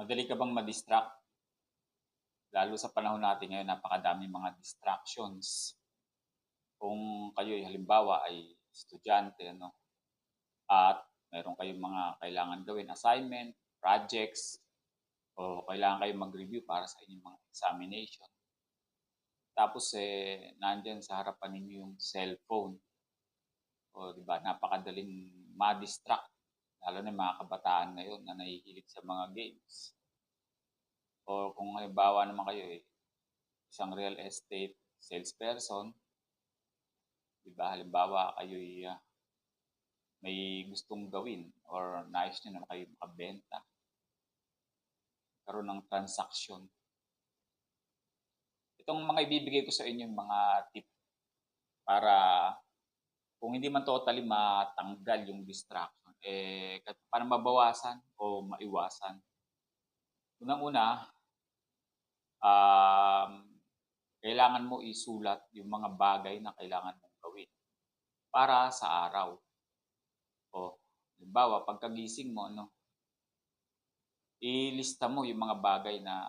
Madali ka bang ma-distract? Lalo sa panahon natin ngayon, napakadami mga distractions. Kung kayo ay halimbawa ay estudyante, ano, at meron kayong mga kailangan gawin, assignment, projects, o kailangan kayo mag-review para sa inyong mga examination. Tapos eh, nandyan sa harapan ninyo yung cellphone. O, di ba, napakadaling ma-distract. Lalo na mga kabataan ngayon na nahihilig sa mga games. O kung halimbawa naman kayo eh, isang real estate salesperson, di ba, halimbawa kayo uh, may gustong gawin or nais nyo na kayo makabenta, karoon ng transaction. Itong mga ibibigay ko sa inyo yung mga tip para kung hindi man totally matanggal yung distraction, eh, para mabawasan o maiwasan. Unang-una, um, kailangan mo isulat yung mga bagay na kailangan mong gawin para sa araw. O, halimbawa, pagkagising mo, ano, ilista mo yung mga bagay na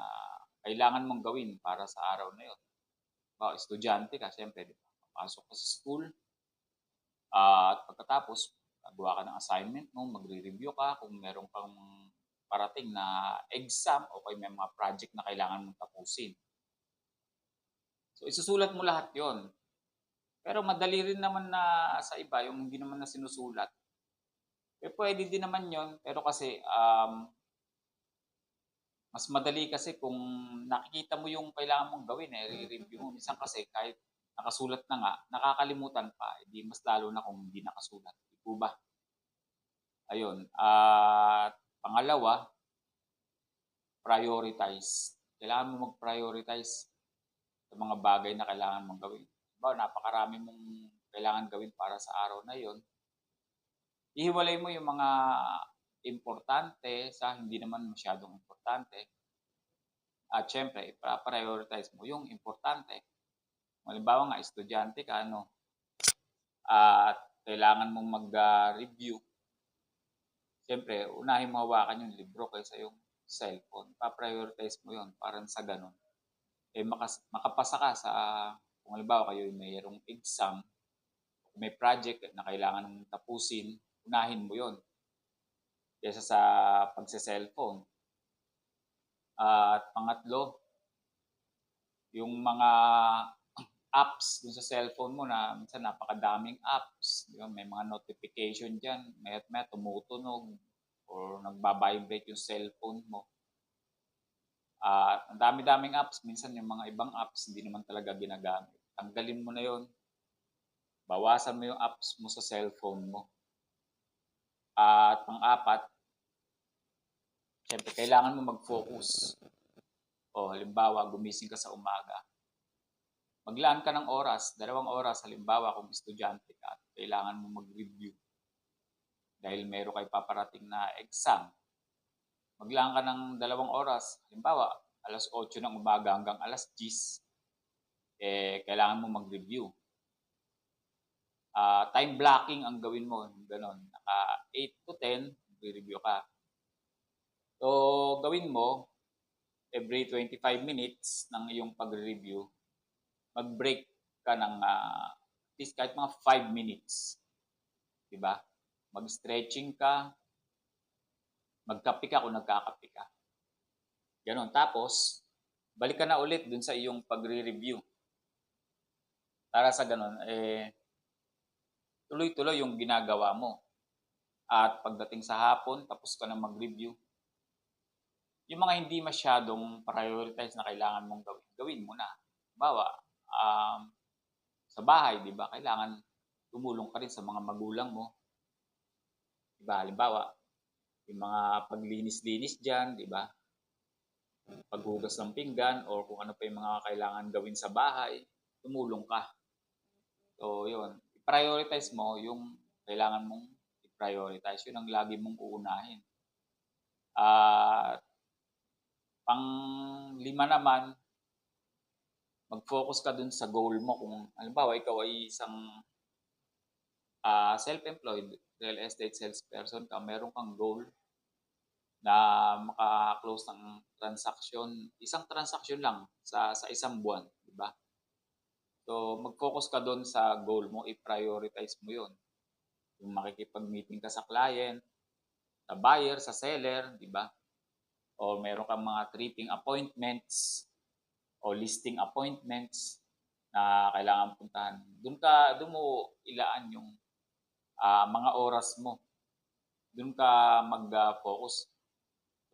kailangan mong gawin para sa araw na yun. Ba, estudyante ka, siyempre, di ba? Papasok ka sa school, uh, at pagkatapos, gagawa ka ng assignment mo, magre-review ka kung meron kang parating na exam o kay may mga project na kailangan mong tapusin. So, isusulat mo lahat yon. Pero madali rin naman na sa iba, yung hindi naman na sinusulat. Eh, pwede din naman yon pero kasi um, mas madali kasi kung nakikita mo yung kailangan mong gawin, eh, re-review mo. Minsan kasi kahit nakasulat na nga, nakakalimutan pa. Hindi mas lalo na kung hindi nakasulat. Po ba? Ayun. At pangalawa, prioritize. Kailangan mo mag-prioritize sa mga bagay na kailangan mong gawin. Ba, napakarami mong kailangan gawin para sa araw na yon. Ihiwalay mo yung mga importante sa hindi naman masyadong importante. At syempre, i-prioritize mo yung importante. Halimbawa nga, estudyante ka, ano, at kailangan mong mag-review. Siyempre, unahin mo hawakan yung libro kaysa yung cellphone. Pa-prioritize mo yon para sa ganun. Eh, makas- makapasa ka sa, kung halimbawa kayo mayroong exam, may project na kailangan mong tapusin, unahin mo yon kaysa sa pagse-cellphone. At pangatlo, yung mga apps dun sa cellphone mo na minsan napakadaming apps. Di ba? May mga notification dyan. May at may tumutunog or nagbabibrate yung cellphone mo. Uh, ang dami-daming apps. Minsan yung mga ibang apps hindi naman talaga ginagamit. Tanggalin mo na yon Bawasan mo yung apps mo sa cellphone mo. At pang-apat, Siyempre, kailangan mo mag-focus. O halimbawa, gumising ka sa umaga. Maglaan ka ng oras, dalawang oras, halimbawa kung estudyante ka, kailangan mo mag-review. Dahil meron kay paparating na exam. Maglaan ka ng dalawang oras, halimbawa, alas 8 ng umaga hanggang alas 10, eh, kailangan mo mag-review. Uh, time blocking ang gawin mo, ganun. Naka 8 to 10, mag-review ka. So, gawin mo, every 25 minutes ng iyong pag-review, mag-break ka ng uh, at least kahit mga 5 minutes. Diba? Mag-stretching ka, magkape ka kung nagkakape ka. Ganon. Tapos, balik ka na ulit dun sa iyong pagre-review. Para sa ganon, eh, tuloy-tuloy yung ginagawa mo. At pagdating sa hapon, tapos ka na mag-review, yung mga hindi masyadong prioritize na kailangan mong gawin, gawin mo na. Bawa, um, sa bahay, di ba, kailangan tumulong ka rin sa mga magulang mo. Di ba, halimbawa, yung mga paglinis-linis dyan, di ba, paghugas ng pinggan, or kung ano pa yung mga kailangan gawin sa bahay, tumulong ka. So, yun. I-prioritize mo yung kailangan mong i-prioritize. Yun ang lagi mong uunahin. At uh, Pang lima naman, mag-focus ka dun sa goal mo. Kung halimbawa ikaw ay isang uh, self-employed real estate salesperson ka, meron kang goal na maka-close ng transaction, isang transaction lang sa sa isang buwan, di ba? So, mag-focus ka doon sa goal mo, i-prioritize mo 'yon. Yung makikipag-meeting ka sa client, sa buyer, sa seller, di ba? O meron kang mga tripping appointments o listing appointments na kailangan puntahan. Doon ka, doon mo ilaan yung ah, mga oras mo. Doon ka mag-focus.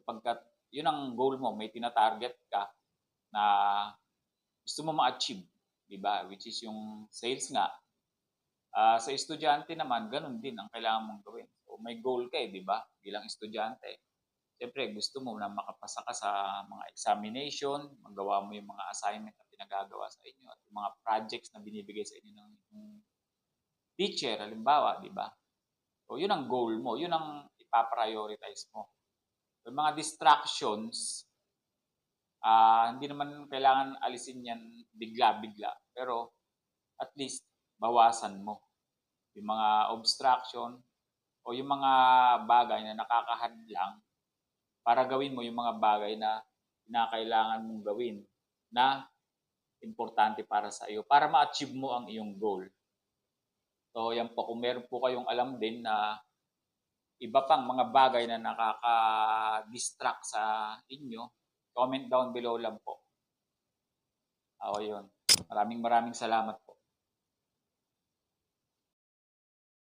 Sapagkat yun ang goal mo, may tina-target ka na gusto mo ma-achieve, di ba? Which is yung sales nga. Ah, sa estudyante naman, ganun din ang kailangan mong gawin. So, may goal ka eh, di ba? Bilang estudyante. Siyempre, gusto mo na makapasa ka sa mga examination, magawa mo yung mga assignment na pinagagawa sa inyo at yung mga projects na binibigay sa inyo ng, teacher, halimbawa, di ba? So, yun ang goal mo. Yun ang ipaprioritize mo. Yung mga distractions, ah hindi naman kailangan alisin yan bigla-bigla. Pero, at least, bawasan mo. Yung mga obstruction o yung mga bagay na nakakahadlang para gawin mo yung mga bagay na na kailangan mong gawin na importante para sa iyo para ma-achieve mo ang iyong goal. So yan po, kung meron po kayong alam din na iba pang mga bagay na nakaka-distract sa inyo, comment down below lang po. Ako yun. Maraming maraming salamat